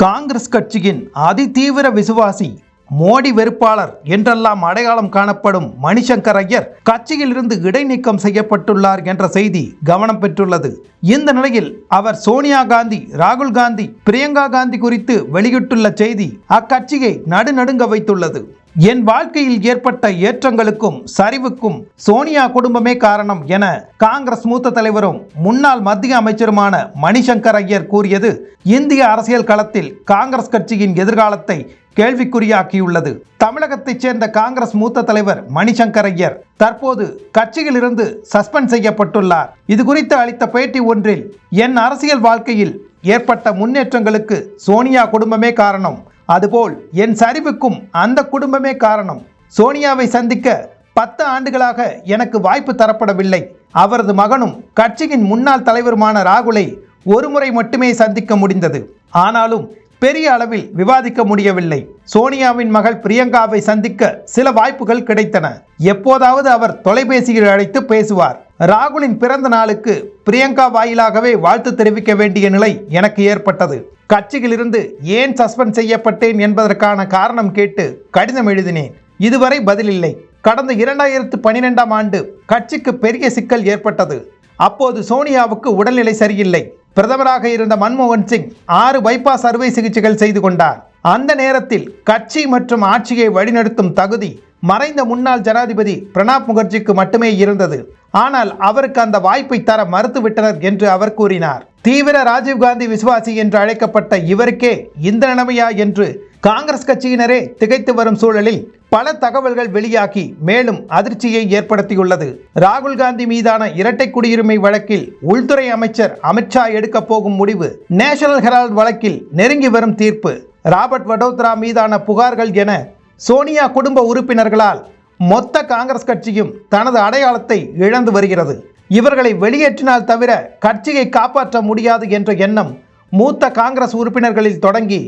காங்கிரஸ் கட்சியின் அதிதீவிர விசுவாசி மோடி வெறுப்பாளர் என்றெல்லாம் அடையாளம் காணப்படும் மணிசங்கர் ஐயர் கட்சியிலிருந்து இடைநீக்கம் செய்யப்பட்டுள்ளார் என்ற செய்தி கவனம் பெற்றுள்ளது. இந்த நிலையில் அவர் சோனியா காந்தி ராகுல் காந்தி பிரியங்கா காந்தி குறித்து வெளியிட்டுள்ள செய்தி அக்கட்சியை நடுநடுங்க வைத்துள்ளது. என் வாழ்க்கையில் ஏற்பட்ட ஏற்றங்களுக்கும் சரிவுக்கும் சோனியா குடும்பமே காரணம் என காங்கிரஸ் மூத்த தலைவரும் முன்னாள் மத்திய அமைச்சருமான மணிசங்கர் ஐயர் கூறியது இந்திய அரசியல் களத்தில் காங்கிரஸ் கட்சியின் எதிர்காலத்தை கேள்விக்குறியாக்கியுள்ளது. தமிழகத்தைச் சேர்ந்த காங்கிரஸ் மூத்த தலைவர் மணிசங்கர் ஐயர் தற்போது கட்சியிலிருந்து சஸ்பெண்ட் செய்யப்பட்டுள்ளார். இது குறித்து அளித்த பேட்டி ஒன்றில் என் அரசியல் வாழ்க்கையில் ஏற்பட்ட முன்னேற்றங்களுக்கு சோனியா குடும்பமே காரணம். அதுபோல் என் சரிவுக்கும் அந்த குடும்பமே காரணம். சோனியாவை சந்திக்க பத்து ஆண்டுகளாக எனக்கு வாய்ப்பு தரப்படவில்லை. அவரது மகனும் கட்சியின் முன்னாள் தலைவருமான ராகுலை ஒருமுறை மட்டுமே சந்திக்க முடிந்தது. ஆனாலும் பெரிய அளவில் விவாதிக்க முடியவில்லை. சோனியாவின் மகள் பிரியங்காவை சந்திக்க சில வாய்ப்புகள் கிடைத்தன. எப்போதாவது அவர் தொலைபேசியில் அழைத்து பேசுவார். ராகுலின் பிறந்த நாளுக்கு பிரியங்கா வாயிலாகவே வாழ்த்து தெரிவிக்க வேண்டிய நிலை எனக்கு ஏற்பட்டது. கட்சியிலிருந்து ஏன் சஸ்பெண்ட் செய்யப்பட்டேன் என்பதற்கான காரணம் கேட்டு கடிதம் எழுதினேன். இதுவரை பதிலில்லை. கடந்த இரண்டாயிரத்து பனிரெண்டாம் ஆண்டு கட்சிக்கு பெரிய சிக்கல் ஏற்பட்டது. அப்போது சோனியாவுக்கு உடல்நிலை சரியில்லை. பிரதமராக இருந்த மன்மோகன் சிங் ஆறு பைபாஸ் அறுவை சிகிச்சைகள் செய்து கொண்டார். அந்த நேரத்தில் கட்சி மற்றும் ஆட்சியை வழிநடத்தும் தகுதி மறைந்த முன்னாள் ஜனாதிபதி பிரணாப் முகர்ஜிக்கு மட்டுமே இருந்தது. ஆனால் அவருக்கு அந்த வாய்ப்பை தர மறுத்துவிட்டனர் என்று அவர் கூறினார். தீவிர ராஜீவ்காந்தி விசுவாசி என்று அழைக்கப்பட்ட இவருக்கே இந்த நிலைமையா என்று காங்கிரஸ் கட்சியினரே திகைத்து வரும் சூழலில் பல தகவல்கள் வெளியாகி மேலும் அதிர்ச்சியை ஏற்படுத்தியுள்ளது. ராகுல் காந்தி மீதான இரட்டை குடியுரிமை வழக்கில் உள்துறை அமைச்சர் அமித்ஷா எடுக்க போகும் முடிவு நேஷனல் ஹெரால்ட் வழக்கில் நெருங்கி வரும் தீர்ப்பு. ராபர்ட் வடோத்ரா மீதான புகார்கள் என சோனியா குடும்ப உறுப்பினர்களால் மொத்த காங்கிரஸ் கட்சியும் தனது அடையாளத்தை இழந்து வருகிறது. இவர்களை வெளியேற்றினால் தவிர கட்சியை காப்பாற்ற முடியாது என்ற எண்ணம் மூத்த காங்கிரஸ் உறுப்பினர்களில் தொடங்கி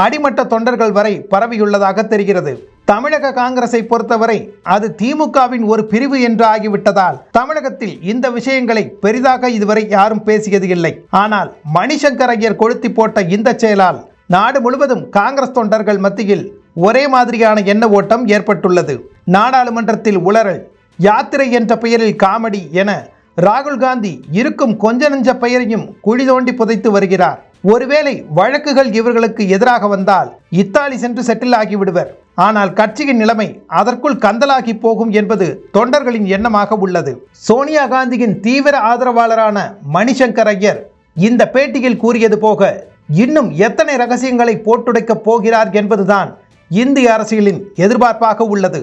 அடிமட்ட தொண்டர்கள் வரை பரவியுள்ளதாக தெரிகிறது. தமிழக காங்கிரஸை பொறுத்தவரை அது திமுகவின் ஒரு பிரிவு என்று ஆகிவிட்டதால் தமிழகத்தில் இந்த விஷயங்களை பெரிதாக இதுவரை யாரும் பேசியது இல்லை. ஆனால் மணிசங்கர் ஐயர் கொளுத்தி போட்ட இந்த செயலால் நாடு முழுவதும் காங்கிரஸ் தொண்டர்கள் மத்தியில் ஒரே மாதிரியான எண்ண ஓட்டம் ஏற்பட்டுள்ளது. நாடாளுமன்றத்தில் உளறல் யாத்திரை என்ற பெயரில் காமெடி என ராகுல் காந்தி இருக்கும் கொஞ்ச நெஞ்ச பெயரையும் குழி தோண்டி புதைத்து வருகிறார். ஒருவேளை வழக்குகள் இவர்களுக்கு எதிராக வந்தால் இத்தாலி சென்று செட்டில் ஆகிவிடுவர் ஆனால் கட்சியின் நிலைமை அதற்குள் கந்தலாகி போகும் என்பது தொண்டர்களின் எண்ணமாக உள்ளது. சோனியா காந்தியின் தீவிர ஆதரவாளரான மணிசங்கர் ஐயர் இந்த பேட்டியில் கூறியது போக இன்னும் எத்தனை ரகசியங்களை போட்டுடைக்கப் போகிறார் என்பதுதான் இந்திய அரசியலின் எதிர்பார்ப்பாக உள்ளது.